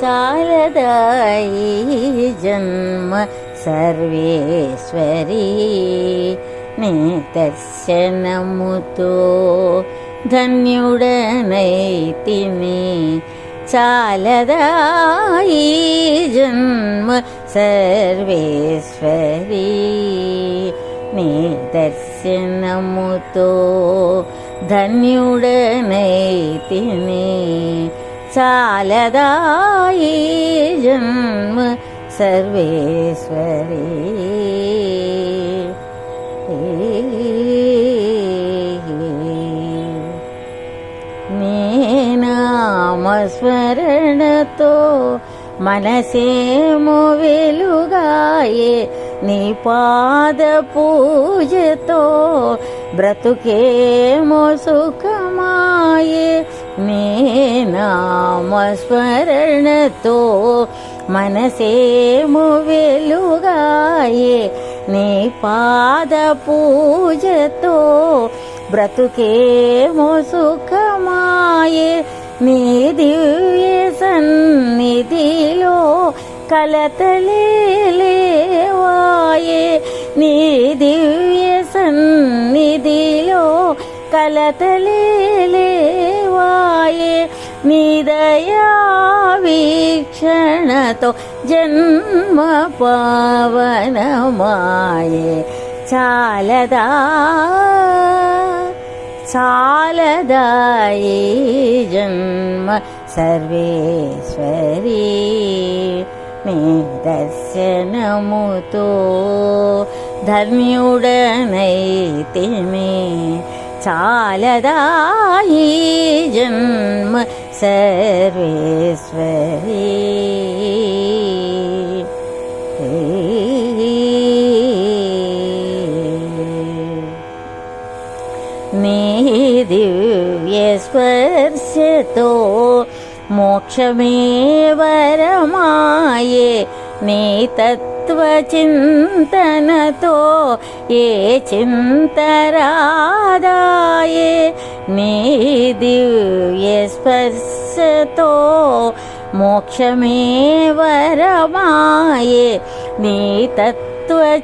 చాలదాయి జన్మ సర్వేశ్వరీ నీ దర్శనముతో ధన్యుడనైతిని చాలదాయి జన్మ సర్వేశ్వరీ నీ దర్శనముతో ధన్యుడనైతిని చాలదాయి జన్మ సర్వేశ్వరి స్మరణతో మనసేమో వెలుగాయే నీ పాద పూజతో బ్రతుకేమో సుఖమాయే నీ నామస్మరణతో మనసేమో వెలుగాయే. నీ పాద పూజతో బ్రతుకేమో సుఖమాయే. నీ దివ్య సన్నిధిలో కలతలేవాయే నీ దివ్య సన్నిధిలో కలతలేవాయే ये निदया वीक्षणतो जन्म पावनमाये चालदा चालदाय जन्म सर्वेश्वरी। सर्वेश्वरि निदर्शनमुतो धन्युडनैति मे चालदायि जन्म सर्वेश्वरी। सर्वेश्व मोक्षमे वरमाये నీ తత్వ ఏ చింతరాదాయే? నీ దివ్య స్పర్శతో మోక్షమే వరమాయే నీ తత్వ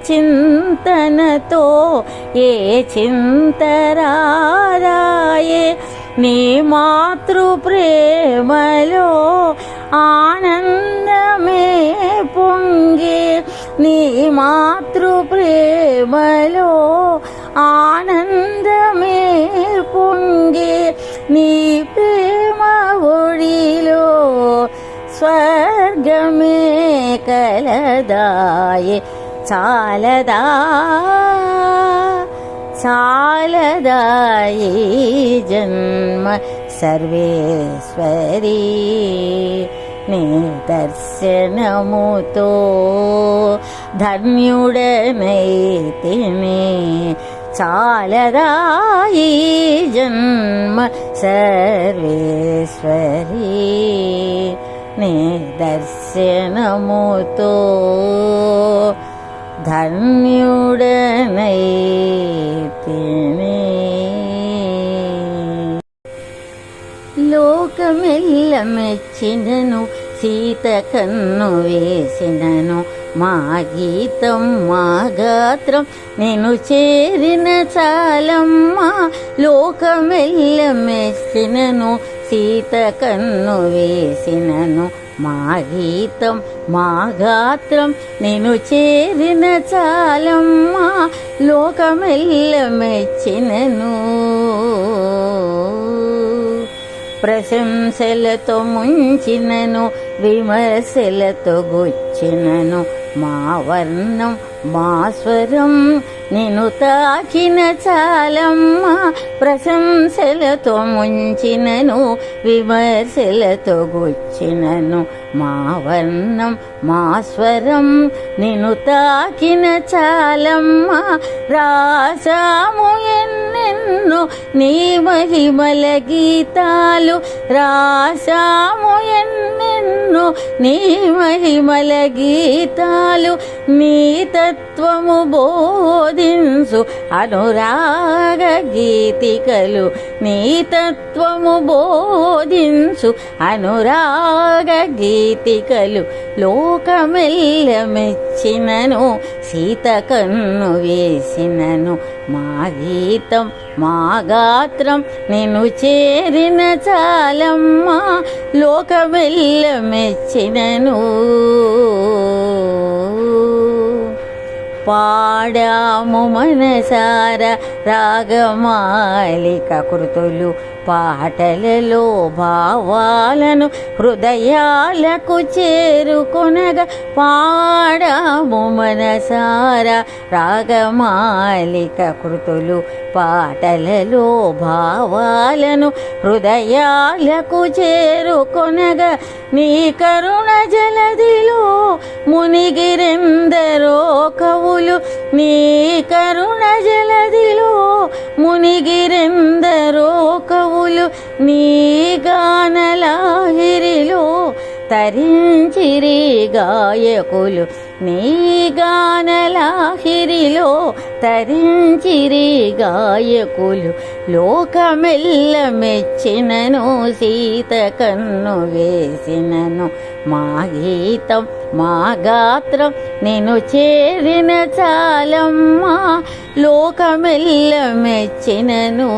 ఏ చింతరాదాయే? నీ మాతృప్రేమలో ఆనందమే పొంగే నీ మాతృ ప్రేమలో ఆనందమే పొంగే నీ ప్రేమ ఒడిలో స్వర్గమే కలదాయే చాలదా చాలదాయి జన్మ సర్వేశ్వరీ నీ దర్శనముతో ధన్యుడనైతిని చాలరాయి జన్మ సర్వేశ్వరీ నీ దర్శనముతో ధన్యుడనైతిని లోకమెల్ల మెచ్చినను సీత కన్ను వేసినను మా గీతం మా గాత్రం నేను చేరిన చాలమ్మా. లోకమెల్ల మెచ్చినను సీత కన్ను వేసినను మా గీతం మా గాత్రం నేను చేరిన చాలమ్మా. లోకమెల్ల మెచ్చినను ప్రశంసలతో ముంచినను విమర్శలతో గుచ్చినను. మా వర్ణం మా స్వరం నేను తాకిన చాలమ్మ. ప్రశంసలతో ముంచినను విమర్శలతో గుచ్చినను. మా వర్ణం మా స్వరం నేను తాకిన చాలమ్మ. రాసాము నీ మహిమల గీతాలు రాశాము ఎన్నెన్నో. నీ మహిమల గీతాలు నీ తత్వము బోధించు. అనురాగ గీతికలు నీ తత్వము బోధించు. అనురాగ గీతికలు లోకమెల్ల మెచ్చినను సీత కన్ను వేసినను మా గీతం మా గాత్రం నేను చేరిన చాలమ్మా లోకమెల్ల మెచ్చినను పాడాము మనసార రాగమాలిక కృతులు పాటలలో భావాలను హృదయాలకు చేరుకొనగా పాడాము మనసార రాగమాలిక కృతులు పాటలలో భావాలను హృదయాలకు చేరుకొనగా నీ కరుణ జలదిలో మునిగిరెందరో కవులు నీ కరుణ జలదిలో మునిగిరెందరో కవులు నీ గానలాహిరిలో తరించిరి గాయకులు. నీగానలాహిరిలో తరించిరి గాయకులు. లోకమెల్ల మెచ్చినను సీత కన్ను వేసినను. మా గీతం మా గాత్రం నేను చేరిన చాలమ్మా. లోకమెల్ల మెచ్చినను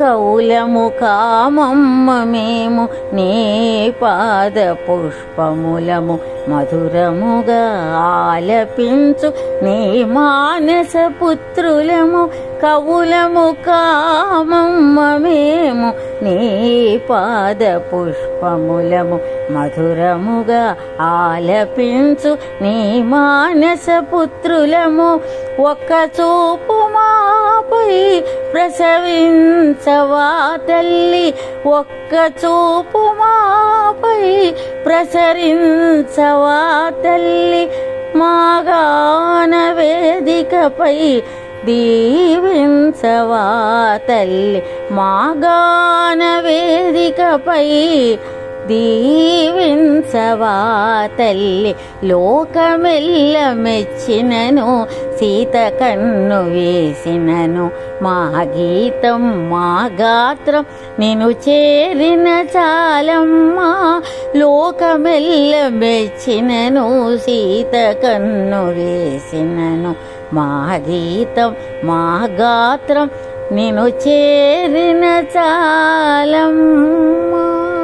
కౌలము కామమ్మ మేము నీ పాద పుష్పములము మధురముగా ఆలపించు. నీ మానస పుత్రులము కవులము కామమ్మ మేము నీ పాద పుష్పములము మధురముగా ఆలపించు. నీ మానస పుత్రులము ఒక్క చూపుమా మాపై ప్రసవించవా తల్లి ఒక్క చూపు మాపై ప్రసరించవా తల్లి మాగాన వేదికపై దీవించవా తల్లి మాగాన వేదికపై సవా తల్లి లోకమెల్ల మెచ్చినను సీత కన్ను వేసినను. మా గీతం మా గాత్రం నేను చేరిన చాలమ్మా. లోకమెల్ల మెచ్చినను సీత కన్ను వేసినను. మా గీతం మా గాత్రం నేను చేరిన చాలమ్మా.